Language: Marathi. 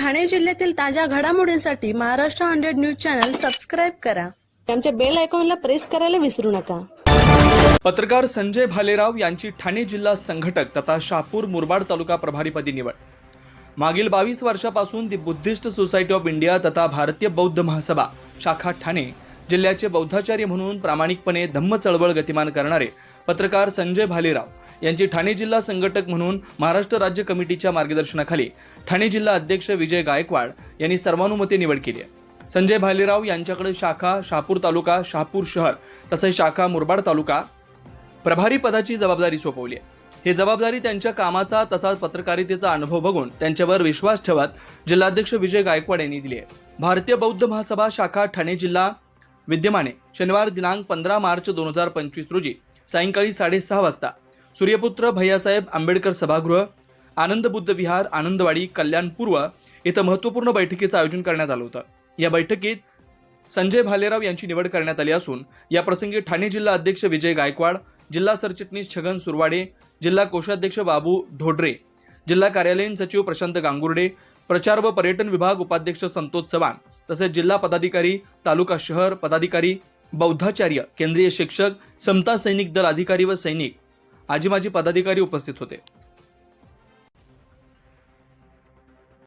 ठाणे जिल्ह्यातील ताज्या घडामोडींसाठी Maharashtra hundred news channel subscribe करा. आमच्या बेल आयकॉनला प्रेस करायला विसरू नका. पत्रकार संजय भालेराव यांची ठाणे जिल्हा संघटक तथा शहापूर मुरबाड तालुका प्रभारीपदी निवड. मागील बावीस वर्षापासून the Buddhist society of India तथा भारतीय बौद्ध महासभा शाखा ठाणे जिल्ह्याचे बौद्धाचार्य म्हणून प्रामाणिकपणे धम्म चळवळ गतिमान करणारे पत्रकार संजय भालेराव. यांची ठाणे जिल्हा संघटक म्हणून महाराष्ट्र राज्य कमिटीच्या मार्गदर्शनाखाली ठाणे जिल्हा अध्यक्ष विजय गायकवाड यांनी सर्वानुमते निवड केली आहे. संजय भालेराव यांच्याकडे शाखा शहापूर तालुका शहापूर शहर तसेच शाखा मुरबाड तालुका प्रभारी पदाची जबाबदारी सोपवली आहे. ही जबाबदारी त्यांच्या कामाचा तसाच पत्रकारितेचा अनुभव बघून त्यांच्यावर विश्वास ठेवत जिल्हाध्यक्ष विजय गायकवाड यांनी दिली आहे. भारतीय बौद्ध महासभा शाखा ठाणे जिल्हा विद्यमाने शनिवार दिनांक पंधरा मार्च दोन हजार पंचवीस रोजी सायंकाळी साडेसहा वाजता सूर्यपुत्र भैयासाहेब आंबेडकर सभागृह आनंद बुद्ध विहार आनंदवाडी कल्याण पूर्व इथं महत्त्वपूर्ण बैठकीचं आयोजन करण्यात आलं होतं. या बैठकीत संजय भालेराव यांची निवड करण्यात आली असून या प्रसंगी ठाणे जिल्हा अध्यक्ष विजय गायकवाड जिल्हा सरचिटणीस छगन सुरवाडे जिल्हा कोषाध्यक्ष बाबू ढोडरे जिल्हा कार्यालयीन सचिव प्रशांत गांगुर्डे प्रचार व पर्यटन विभाग उपाध्यक्ष संतोष चव्हाण तसेच जिल्हा पदाधिकारी तालुका शहर पदाधिकारी बौद्धाचार्य केंद्रीय शिक्षक समता सैनिक दल अधिकारी व सैनिक आजी माजी पदाधिकारी उपस्थित होते.